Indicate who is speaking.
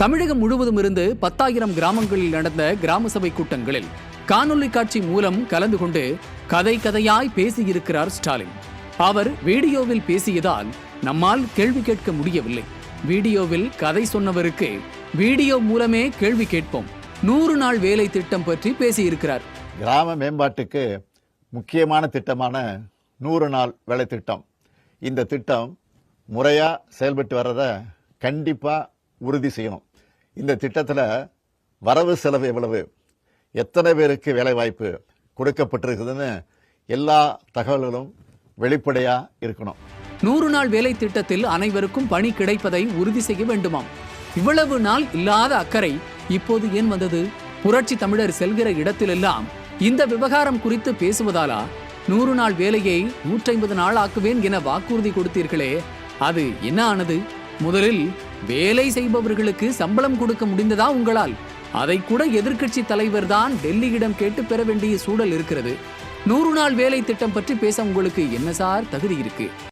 Speaker 1: தமிழகம் முழுவதும் இருந்து பத்தாயிரம் கிராமங்களில் நடந்த கிராம சபை கூட்டங்களில் காணொலி காட்சி மூலம் கலந்து கொண்டு கதை கதையாய் பேசியிருக்கிறார் ஸ்டாலின். அவர் வீடியோவில் பேசியதால் நம்மால் கேள்வி கேட்க முடியவில்லை. வீடியோவில் கதை சொன்னவருக்கு வீடியோ மூலமே கேள்வி கேட்போம். நூறு நாள் வேலை திட்டம் பற்றி பேசியிருக்கிறார்.
Speaker 2: கிராம மேம்பாட்டுக்கு முக்கியமான திட்டமான நூறு நாள் வேலை திட்டம். இந்த திட்டம் முறையாக செயல்பட்டு வர்றதை கண்டிப்பாக உறுதி செய்யணும். இந்த திட்டத்தில் வரவு செலவு எவ்வளவு? எத்தனை பேருக்கு வேலைவாய்ப்பு கொடுக்கப்பட்டிருக்குதுன்னு எல்லா தகவல்களும் வெளிப்படையாக இருக்கணும்.
Speaker 1: நூறு நாள் வேலை திட்டத்தில் அனைவருக்கும் பணி கிடைப்பதை உறுதி செய்ய வேண்டுமாம். இவ்வளவு நாள் இல்லாத அக்கறை இப்போது ஏன் வந்தது? புரட்சி தமிழர் செல்கிற இடத்திலெல்லாம் இந்த விவகாரம் குறித்து பேசுவதாலா? நூறு நாள் வேலையை நூற்றைம்பது நாள் ஆக்குவேன் என வாக்குறுதி கொடுத்தீர்களே அது என்ன ஆனது? முதலில் வேலை செய்பவர்களுக்கு சம்பளம் கொடுக்க முடிந்ததா உங்களால்? அதை கூட எதிர்க்கட்சி தலைவர் தான் டெல்லியிடம் கேட்டு பெற வேண்டிய சூழல் இருக்கிறது. நூறு நாள் வேலை திட்டம் பற்றி பேச உங்களுக்கு என்ன சார் தகுதி இருக்கு?